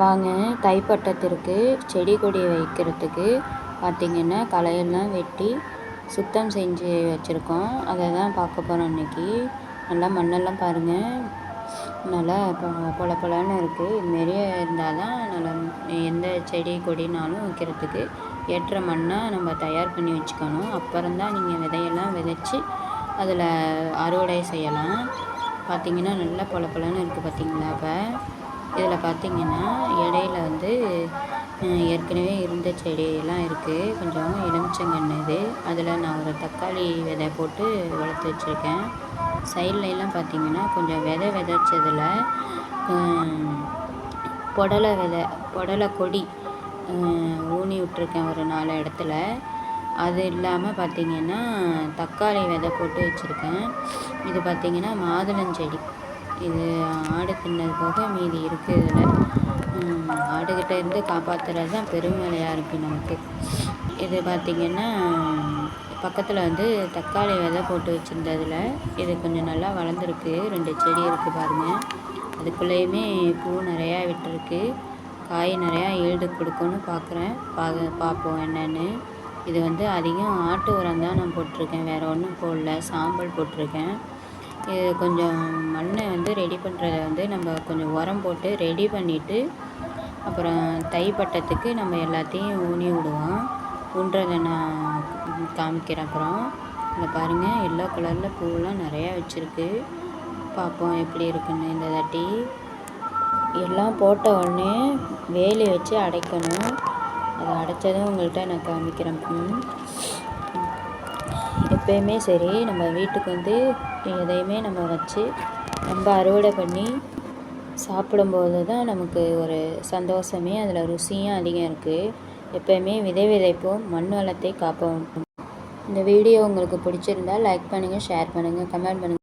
வாங்க. தைப்பட்டத்திற்கு செடி கொடி வைக்கிறதுக்கு பார்த்திங்கன்னா களையெல்லாம் வெட்டி சுத்தம் செஞ்சு வச்சுருக்கோம். அதை தான் பார்க்க போகிறோம் இன்றைக்கி நல்லா மண்ணெல்லாம் பாருங்கள் நல்லா பொ பொல பொலன்னு இருக்குது இதுமாரி இருந்தால் தான் நல்லா எந்த செடி கொடினாலும் வைக்கிறதுக்கு ஏற்ற மண்ணை நம்ம தயார் பண்ணி வச்சுக்கணும். அப்புறம் தான் நீங்கள் விதையெல்லாம் விதைச்சி அதில் அறுவடை செய்யலாம். பார்த்திங்கன்னா நல்லா பொல பொலன்னு இருக்குது பார்த்திங்களா இப்போ இதில் பார்த்திங்கன்னா இடையில வந்து ஏற்கனவே இருந்த செடியெல்லாம் இருக்குது கொஞ்சம் எலுமிச்சங்கன்று இது. அதில் நான் ஒரு தக்காளி விதை போட்டு வளர்த்து வச்சுருக்கேன். சைட்லலாம் பார்த்திங்கன்னா கொஞ்சம் விதை விதைச்சதில் புடலை விதை புடலை கொடி ஊனி விட்ருக்கேன் ஒரு நாலு இடத்துல. அது இல்லாமல் பார்த்திங்கன்னா தக்காளி விதை போட்டு வச்சுருக்கேன். இது பார்த்திங்கன்னா மாதுளஞ்செடி. இது ஆடு தின்னது போக மீதி இருக்குது இதில். ஆடுகிட்ட இருந்து காப்பாற்றுறது தான் பெருமலையாக வேலையாக இருக்குது நமக்கு. இது பார்த்திங்கன்னா பக்கத்தில் வந்து தக்காளி விதை போட்டு வச்சுருந்ததில். இது கொஞ்சம் நல்லா வளர்ந்துருக்கு. ரெண்டு செடி இருக்குது பாருங்கள் அதுக்குள்ளேயுமே பூ நிறையா விட்டுருக்கு. காய் நிறையா ஈல்டு கொடுக்கும்னு பார்க்குறேன். பா பார்ப்போம் என்னென்னு. இது வந்து அதிகம் ஆட்டு உரம் தான் நான் போட்டிருக்கேன். வேறு ஒன்றும் போடல. சாம்பல் போட்டிருக்கேன். இது கொஞ்சம் மண்ணை வந்து ரெடி பண்ணுறத வந்து நம்ம கொஞ்சம் உரம் போட்டு ரெடி பண்ணிவிட்டு அப்புறம் தை பட்டத்துக்கு நம்ம எல்லாத்தையும் ஊனி விடுவோம். ஊன்றதை நான் காமிக்கிறேன் அப்புறம். இங்கே பாருங்கள் எல்லோ கலரில் பூவெலாம் நிறையா வச்சுருக்கு. பார்ப்போம் எப்படி இருக்குன்னு இந்த தாட்டி. எல்லாம் போட்ட உடனே வேலி வச்சு அடைக்கணும். அதை அடைச்சதும் உங்கள்கிட்ட நான் காமிக்கிறேன். எப்பயுமே சரி நம்ம வீட்டுக்கு வந்து எதையுமே நம்ம வச்சு ரொம்ப அறுவடை பண்ணி சாப்பிடும்போது தான் நமக்கு ஒரு சந்தோஷமே அதில் ருசியும் அதிகம் இருக்குது எப்போயுமே விதை விதைப்போம் மண் வளத்தை காப்போம். இந்த வீடியோ உங்களுக்கு பிடிச்சிருந்தா லைக் பண்ணுங்கள் ஷேர் பண்ணுங்கள் கமெண்ட் பண்ணுங்கள்